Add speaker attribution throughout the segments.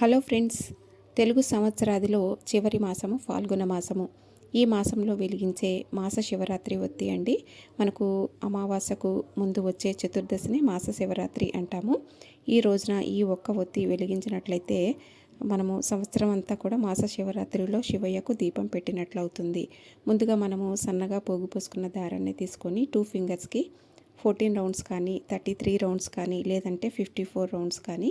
Speaker 1: Hello friends Telugu సంవత్సరాదిలో చివరి మాసము ఫాల్గుణ మాసము. ఈ మాసంలో వెలిగించే మాస శివరాత్రి ఒత్తి అండి. మనకు అమావాస్యకు ముందు వచ్చే చతుర్దశిని మాస శివరాత్రి అంటాము. ఈ రోజున ఈ ఒక్క ఒత్తి వెలిగించినట్లయితే మనము సంవత్సరం అంతా కూడా మాస శివరాత్రిలో శివయ్యకు దీపం పెట్టినట్లు అవుతుంది ముందుగా మనము సన్నగా పోగు పోసుకున్న దారాన్ని తీసుకొని టూ ఫింగర్స్కి ఫోర్టీన్ రౌండ్స్ కానీ థర్టీ త్రీ రౌండ్స్ కానీ లేదంటే ఫిఫ్టీ ఫోర్ రౌండ్స్ కానీ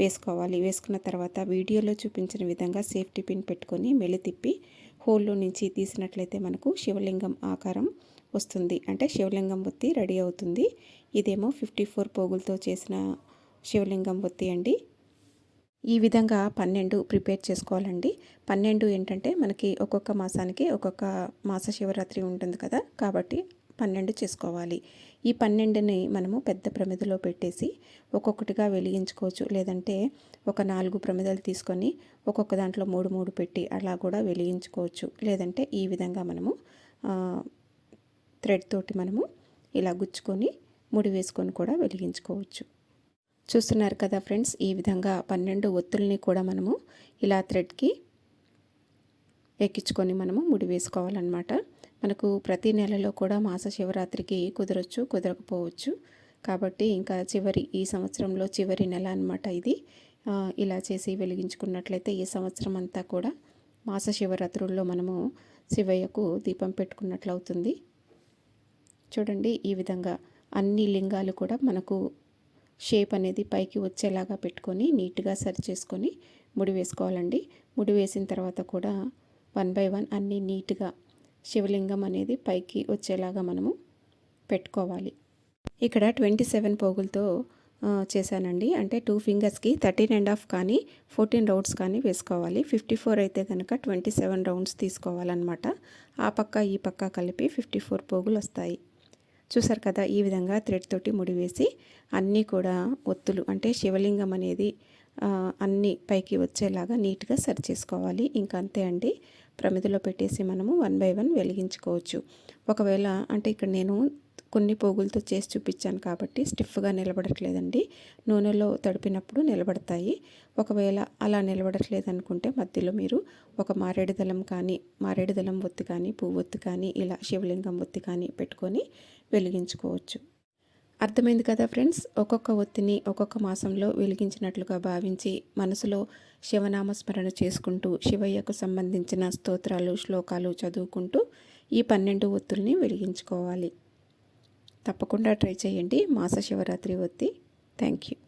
Speaker 1: వేసుకోవాలి. వేసుకున్న తర్వాత వీడియోలో చూపించిన విధంగా సేఫ్టీ పిన్ పెట్టుకొని మెలి తిప్పి హోల్లో నుంచి తీసినట్లయితే మనకు శివలింగం ఆకారం వస్తుంది. అంటే శివలింగం ఒత్తి రెడీ అవుతుంది. ఇదేమో ఫిఫ్టీ ఫోర్ పోగులతో చేసిన శివలింగం ఒత్తి అండి. ఈ విధంగా పన్నెండు ప్రిపేర్ చేసుకోవాలండి. పన్నెండు ఏంటంటే మనకి ఒక్కొక్క మాసానికి ఒక్కొక్క మాస శివరాత్రి ఉంటుంది కదా. కాబట్టి పన్నెండు చేసుకోవాలి. ఈ పన్నెండుని మనము పెద్ద ప్రమిదలో పెట్టేసి ఒక్కొక్కటిగా వెలిగించుకోవచ్చు. లేదంటే ఒక నాలుగు ప్రమిదలు తీసుకొని ఒక్కొక్క దాంట్లో మూడు మూడు పెట్టి అలా కూడా వెలిగించుకోవచ్చు. లేదంటే ఈ విధంగా మనము థ్రెడ్ తోటి మనము ఇలా గుచ్చుకొని ముడి వేసుకొని కూడా వెలిగించుకోవచ్చు. చూస్తున్నారు కదా ఫ్రెండ్స్ ఈ విధంగా పన్నెండు ఒత్తుల్ని కూడా మనము ఇలా థ్రెడ్కి ఎక్కించుకొని మనము ముడి వేసుకోవాలన్నమాట. మనకు ప్రతి నెలలో కూడా మాస శివరాత్రికి కుదరొచ్చు కుదరకపోవచ్చు. కాబట్టి ఇంకా చివరి ఈ సంవత్సరంలో చివరి నెల అనమాట ఇది. ఇలా చేసి వెలిగించుకున్నట్లయితే ఈ సంవత్సరం అంతా కూడా మాస శివరాత్రుల్లో మనము శివయ్యకు దీపం పెట్టుకున్నట్లు అవుతుంది చూడండి ఈ విధంగా అన్ని లింగాలు కూడా మనకు షేప్ అనేది పైకి వచ్చేలాగా పెట్టుకొని నీట్గా సరి చేసుకొని ముడి వేసుకోవాలండి. ముడి వేసిన తర్వాత కూడా వన్ బై వన్ అన్నీ నీట్గా శివలింగం అనేది పైకి వచ్చేలాగా మనము పెట్టుకోవాలి. ఇక్కడ ట్వంటీ సెవెన్ పోగులతో చేశానండి. అంటే టూ ఫింగర్స్కి థర్టీన్ అండ్ హాఫ్ కానీ ఫోర్టీన్ రౌండ్స్ కానీ వేసుకోవాలి. ఫిఫ్టీ ఫోర్ అయితే కనుక ట్వంటీ సెవెన్ రౌండ్స్ తీసుకోవాలన్నమాట. ఆ పక్క ఈ పక్క కలిపి ఫిఫ్టీ ఫోర్ పోగులు వస్తాయి. చూసారు కదా ఈ విధంగా థ్రెడ్ తోటి ముడివేసి అన్నీ కూడా ఒత్తులు అంటే శివలింగం అనేది అన్నీ పైకి వచ్చేలాగా నీట్గా సరి చేసుకోవాలి. ఇంకా అంతే అండి. ప్రమిదిలో పెట్టేసి మనము వన్ బై వన్ వెలిగించుకోవచ్చు. ఒకవేళ అంటే ఇక్కడ నేను కొన్ని పోగులతో చేసి చూపించాను కాబట్టి స్టిఫ్గా నిలబడట్లేదండి. నూనెలో తడిపినప్పుడు నిలబడతాయి. ఒకవేళ అలా నిలబడట్లేదు అనుకుంటే మధ్యలో మీరు ఒక మారేడు దళం కానీ మారేడు దళం ఒత్తి కానీ పువ్వు ఒత్తి కానీ ఇలా శివలింగం ఒత్తి కానీ పెట్టుకొని వెలిగించుకోవచ్చు. అర్థమైంది కదా ఫ్రెండ్స్? ఒక్కొక్క ఒత్తిని ఒక్కొక్క మాసంలో వెలిగించినట్లుగా భావించి మనసులో శివనామస్మరణ చేసుకుంటూ శివయ్యకు సంబంధించిన స్తోత్రాలు శ్లోకాలు చదువుకుంటూ ఈ పన్నెండు ఒత్తుల్ని వెలిగించుకోవాలి. తప్పకుండా ట్రై చేయండి. మాస శివరాత్రి ఒత్తి. Thank you.